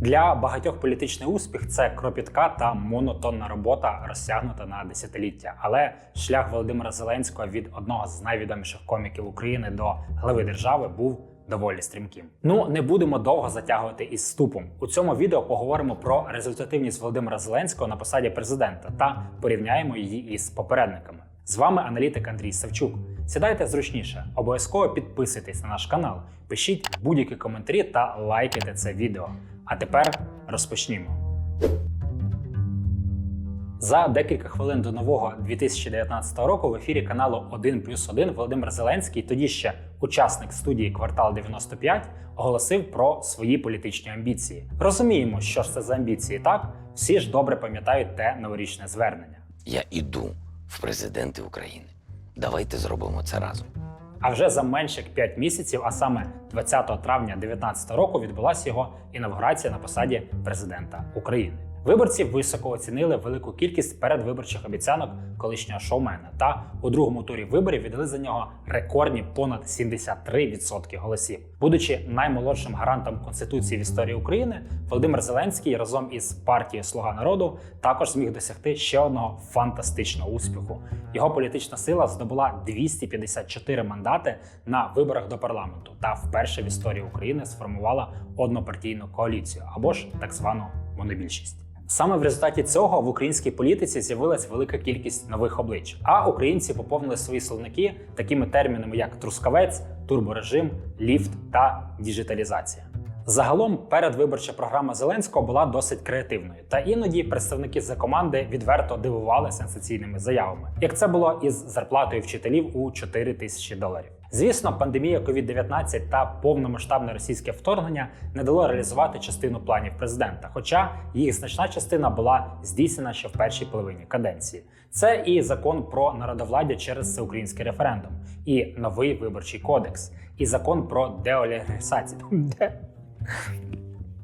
Для багатьох політичний успіх це кропітка та монотонна робота, розтягнута на десятиліття. Але шлях Володимира Зеленського від одного з найвідоміших коміків України до глави держави був доволі стрімким. Ну не будемо довго затягувати із ступом. У цьому відео поговоримо про результативність Володимира Зеленського на посаді президента та порівняємо її із попередниками. З вами аналітик Андрій Савчук. Сідайте зручніше, обов'язково підписуйтесь на наш канал, пишіть будь-які коментарі та лайкайте це відео. А тепер розпочнімо. За декілька хвилин до нового 2019 року в ефірі каналу 1 плюс 1 Володимир Зеленський, тоді ще учасник студії Квартал 95, оголосив про свої політичні амбіції. Розуміємо, що ж це за амбіції, так? Всі ж добре пам'ятають те новорічне звернення. Я іду в президенти України. Давайте зробимо це разом. А вже за менше як 5 місяців, а саме 20 травня 2019 року, відбулася його інавгурація на посаді президента України. Виборці високо оцінили велику кількість передвиборчих обіцянок колишнього шоумена та у другому турі виборів віддали за нього рекордні понад 73% голосів. Будучи наймолодшим гарантом конституції в історії України, Володимир Зеленський разом із партією Слуга народу також зміг досягти ще одного фантастичного успіху. Його політична сила здобула 254 мандати на виборах до парламенту та вперше в історії України сформувала однопартійну коаліцію або ж так звану монобільшість. Саме в результаті цього в українській політиці з'явилась велика кількість нових облич, а українці поповнили свої словники такими термінами, як трускавець, турборежим, ліфт та діджиталізація. Загалом передвиборча програма Зеленського була досить креативною, та іноді представники за команди відверто дивували сенсаційними заявами, як це було із зарплатою вчителів у 4 тисячі доларів. Звісно, пандемія COVID-19 та повномасштабне російське вторгнення не дало реалізувати частину планів президента, хоча їх значна частина була здійснена ще в першій половині каденції. Це і закон про народовладдя через всеукраїнський референдум, і новий виборчий кодекс, і закон про деолігархізацію. Де?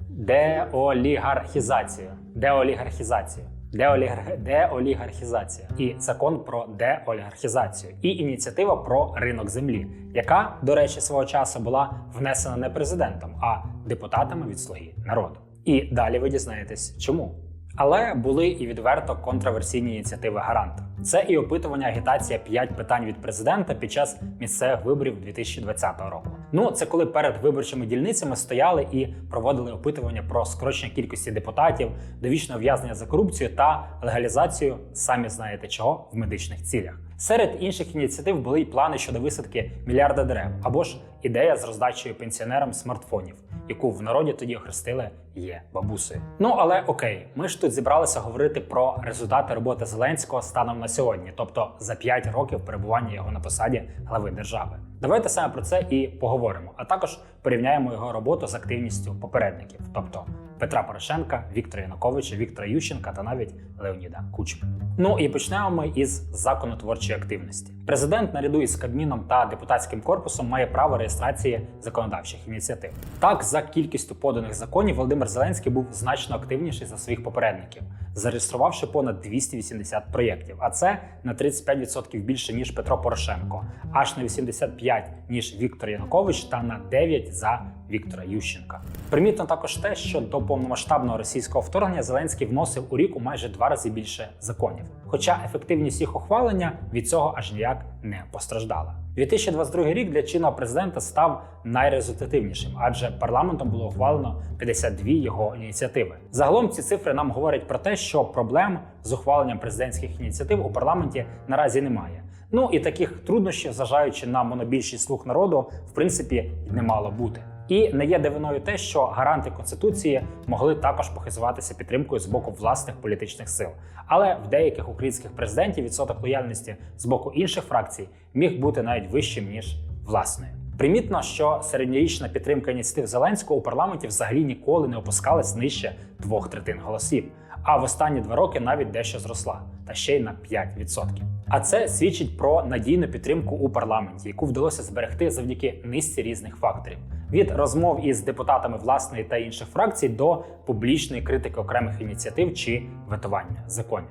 Деолігархізацію. Деолігархізацію. Деолігар... Деолігархізація і закон про деолігархізацію, і ініціатива про ринок землі, яка, до речі, свого часу була внесена не президентом, а депутатами від слуги народу. І далі ви дізнаєтесь, чому. Але були і відверто контроверсійні ініціативи гаранта. Це і опитування агітація 5 питань від президента під час місцевих виборів 2020 року. Ну це коли перед виборчими дільницями стояли і проводили опитування про скорочення кількості депутатів, довічне ув'язнення за корупцію та легалізацію, самі знаєте чого, в медичних цілях. Серед інших ініціатив були й плани щодо висадки мільярда дерев або ж ідея з роздачею пенсіонерам смартфонів, яку в народі тоді охрестили є бабусею. Ну але окей, ми ж тут зібралися говорити про результати роботи Зеленського станом на сьогодні, тобто за 5 років перебування його на посаді глави держави. Давайте саме про це і поговоримо, а також порівняємо його роботу з активністю попередників, тобто Петра Порошенка, Віктора Януковича, Віктора Ющенка та навіть Леоніда Кучми. Ну і почнемо ми із законотворчої активності. Президент наряду із Кабміном та депутатським корпусом має право реєстрації законодавчих ініціатив. Так, за кількістю поданих законів Володимир Зеленський був значно активніший за своїх попередників, зареєструвавши понад 280 проєктів. А це на 35% більше ніж Петро Порошенко, аж на 85 ніж Віктор Янукович та на 9 за Віктора Ющенка. Примітно також те, що до повномасштабного російського вторгнення Зеленський вносив у рік у майже два рази більше законів. Хоча ефективність їх ухвалення від цього аж ніяк не постраждала. 2022 рік для чинного президента став найрезультативнішим, адже парламентом було ухвалено 52 його ініціативи. Загалом ці цифри нам говорять про те, що проблем з ухваленням президентських ініціатив у парламенті наразі немає. Ну і таких труднощів, зважаючи на монобільшість слуг народу, в принципі не мало бути. І не є дивиною те, що гаранти конституції могли також похизуватися підтримкою з боку власних політичних сил. Але в деяких українських президентів відсоток лояльності з боку інших фракцій міг бути навіть вищим ніж власною. Примітно, що середньорічна підтримка ініціатив Зеленського у парламенті взагалі ніколи не опускалась нижче двох третин голосів. А в останні два роки навіть дещо зросла, та ще й на 5%. А це свідчить про надійну підтримку у парламенті, яку вдалося зберегти завдяки низці різних факторів від розмов із депутатами власної та інших фракцій до публічної критики окремих ініціатив чи ветування законів.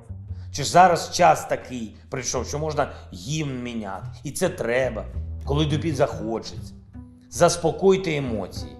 Чи ж зараз час такий прийшов, що можна гімн міняти? І це треба, коли тобі захочеться. Заспокойте емоції.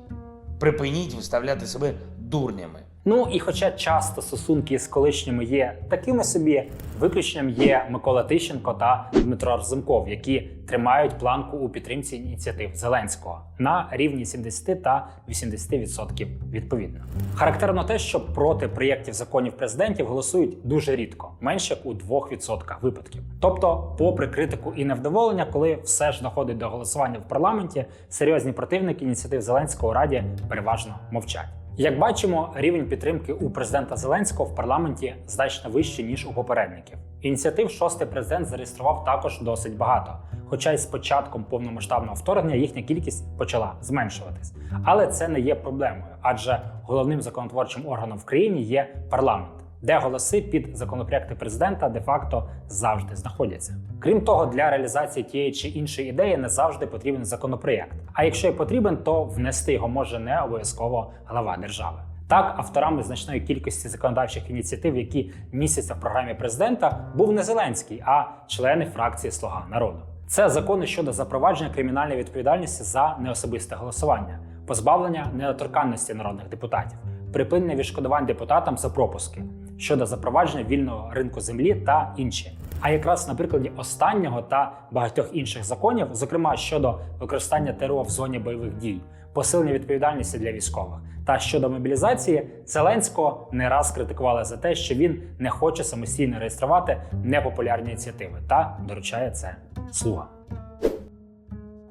Припиніть виставляти себе дурнями. Ну і хоча часто стосунки з колишніми є такими собі, виключенням є Микола Тищенко та Дмитро Разумков, які тримають планку у підтримці ініціатив Зеленського на рівні 70 та 80% відповідно. Характерно те, що проти проєктів законів президентів голосують дуже рідко, менше у 2% випадків. Тобто, попри критику і невдоволення, коли все ж доходить до голосування в парламенті, серйозні противники ініціатив Зеленського у раді переважно мовчать. Як бачимо, рівень підтримки у президента Зеленського в парламенті значно вищий ніж у попередників. Ініціатив шостий президент зареєстрував також досить багато. Хоча й з початком повномасштабного вторгнення їхня кількість почала зменшуватись. Але це не є проблемою, адже головним законотворчим органом в країні є парламент, де голоси під законопроекти президента де-факто завжди знаходяться. Крім того, для реалізації тієї чи іншої ідеї не завжди потрібен законопроєкт. А якщо й потрібен, то внести його може не обов'язково глава держави. Так, авторами значної кількості законодавчих ініціатив, які містяться в програмі президента, був не Зеленський, а члени фракції Слуга народу. Це закони щодо запровадження кримінальної відповідальності за неособисте голосування, позбавлення недоторканності народних депутатів, припинення відшкодувань депутатам за пропуски щодо запровадження вільного ринку землі та інші. А якраз на прикладі останнього та багатьох інших законів, зокрема щодо використання ТРО в зоні бойових дій, посилення відповідальності для військових та щодо мобілізації, Зеленського не раз критикували за те, що він не хоче самостійно реєструвати непопулярні ініціативи та доручає це слуга.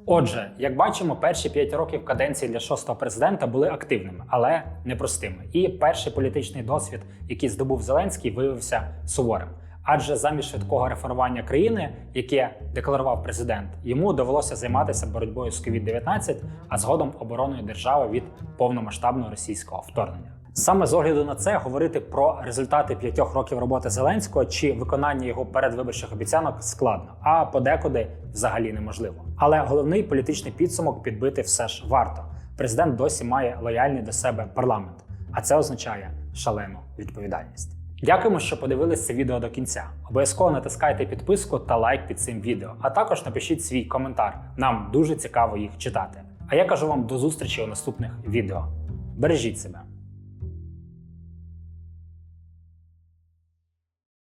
Отже, як бачимо, перші п'ять років каденції для шостого президента були активними, але непростими. І перший політичний досвід, який здобув Зеленський, виявився суворим. Адже замість швидкого реформування країни, яке декларував президент, йому довелося займатися боротьбою з COVID-19, а згодом обороною держави від повномасштабного російського вторгнення. Саме з огляду на це говорити про результати п'ятьох років роботи Зеленського чи виконання його передвиборчих обіцянок складно, а подекуди взагалі неможливо. Але головний політичний підсумок підбити все ж варто. Президент досі має лояльний до себе парламент, а це означає шалену відповідальність. Дякуємо, що подивилися це відео до кінця. Обов'язково натискайте підписку та лайк під цим відео, а також напишіть свій коментар. Нам дуже цікаво їх читати. А я кажу вам до зустрічі у наступних відео. Бережіть себе.